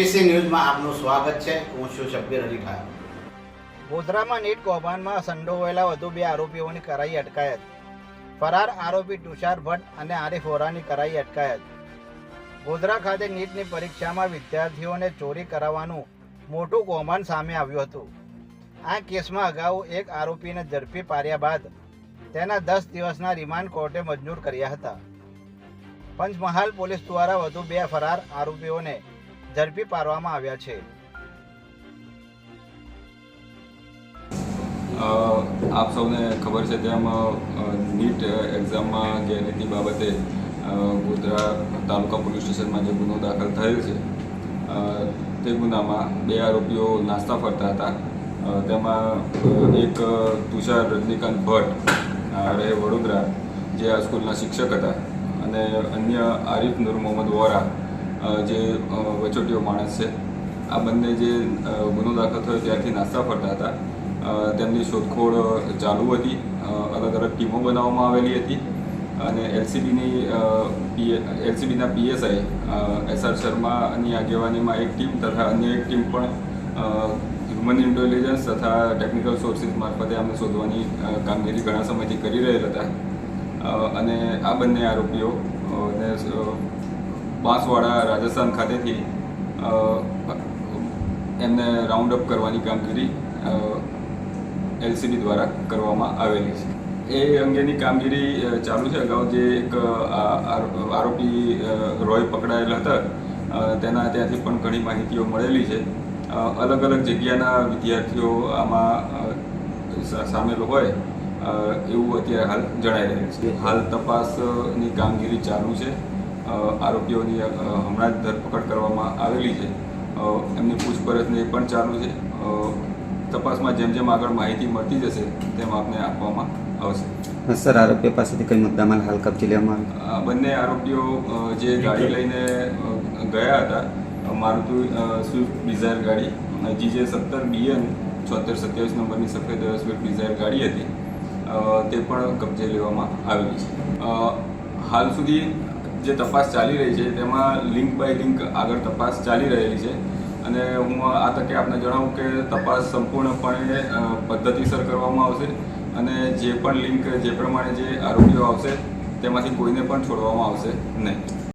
ABC ન્યૂઝમાં આપનું સ્વાગત છે. હું છું શબ્બીર અલી ખાન ગોધરામાં નીટ કૌભાંડમાં સંડોવાયેલા વધુ બે આરોપીઓની કરાઈ અટકાયત. ફરાર આરોપી તુષાર ભટ્ટ અને આરિફ હોરાની કરાઈ અટકાયત. ગોધરા ખાતે નીટની પરીક્ષામાં વિદ્યાર્થીઓને ચોરી કરાવવાનું મોટું કૌભાંડ સામે આવ્યું હતું. આ કેસમાં અગાઉ એક આરોપીને ઝડપી પાડ્યા બાદ તેના દસ દિવસના રિમાન્ડ કોર્ટે મંજૂર કર્યા હતા. પંચમહાલ પોલીસ દ્વારા વધુ બે ફરાર આરોપીઓને ઝડપી પાડવામાં આવ્યા છે. આપ સૌને ખબર છે તેમ નીટ એક્ઝામમાં ગેરરીતિ બાબતે ગોધરા તાલુકા પોલીસ સ્ટેશનમાં જે ગુનો દાખલ થયેલ છે તે ગુનામાં બે આરોપીઓ નાસ્તા ફરતા હતા. તેમાં એક તુષાર રજનીકાંત ભટ્ટ રહે વડોદરા, જે આ સ્કૂલના શિક્ષક હતા. અને અન્ય આરિફ નૂર મોહમ્મદ વોરા જે વચોટીઓ માણસ છે, આ બંને જે ગુનો દાખલ થયો ત્યારથી નાસ્તા ફરતા હતા. તેમની શોધખોળ ચાલુ હતી. અલગ અલગ ટીમો બનાવવામાં આવેલી હતી. અને એલસીબીની એલસીબીના પીએસઆઈ એસઆર શર્માની આગેવાનીમાં એક ટીમ તથા અન્ય એક ટીમ પણ હ્યુમન ઇન્ટેલિજન્સ તથા ટેકનિકલ સોર્સિસ મારફતે અમે શોધવાની કામગીરી ઘણા સમયથી કરી રહેલ હતા. અને આ બંને આરોપીઓ ને બાંસવાડા રાજસ્થાન ખાતેથી એમને રાઉન્ડ અપ કરવાની કામગીરી એલસીબી દ્વારા કરવામાં આવેલી છે. એ અંગેની કામગીરી ચાલુ છે અગાઉ જે એક આરો- આરોપી રોય પકડાયેલા હતા તેના ત્યાંથી પણ ઘણી માહિતીઓ મળેલી છે. અલગ અલગ જગ્યાના વિદ્યાર્થીઓ આમાં સામેલ હોય એવું અત્યારે હાલ જણાઈ રહ્યું છે. હાલ તપાસની કામગીરી ચાલુ છે. આરોપીઓની હમણાં જ ધરપકડ કરવામાં આવેલી છે. એમની પૂછપરછને પણ ચાલુ છે. તપાસમાં જેમ જેમ આગળ માહિતી મળતી જશે તેમ આપને આપવામાં આવશે. સર આરોપીઓ પાસેથી કઈ મુદ્દામાલ હાલ કબજે લેવામાં આવ્યો? બંને આરોપીઓ જે ગાડી લઈને ગયા હતા મારુતિ સ્વિફ્ટ ડિઝાયર ગાડી જીજે સત્તર બીએન છોતેર સત્યાવીસ નંબરની સફેદ સ્વિફ્ટ ડિઝાયર ગાડી હતી. તે પણ કબજે લેવામાં આવેલી છે. હાલ સુધી જે તપાસ ચાલી રહી છે, તેમાં લિંક બાય લિંક આગળ તપાસ ચાલી રહેલી છે. અને હું આ તકે આપને જણાવું કે તપાસ સંપૂર્ણપણે પદ્ધતિસર કરવામાં આવશે અને જે પણ લિંક, જે પ્રમાણે જે આરોપીઓ આવશે, તેમાંથી કોઈને પણ છોડવામાં આવશે નહીં.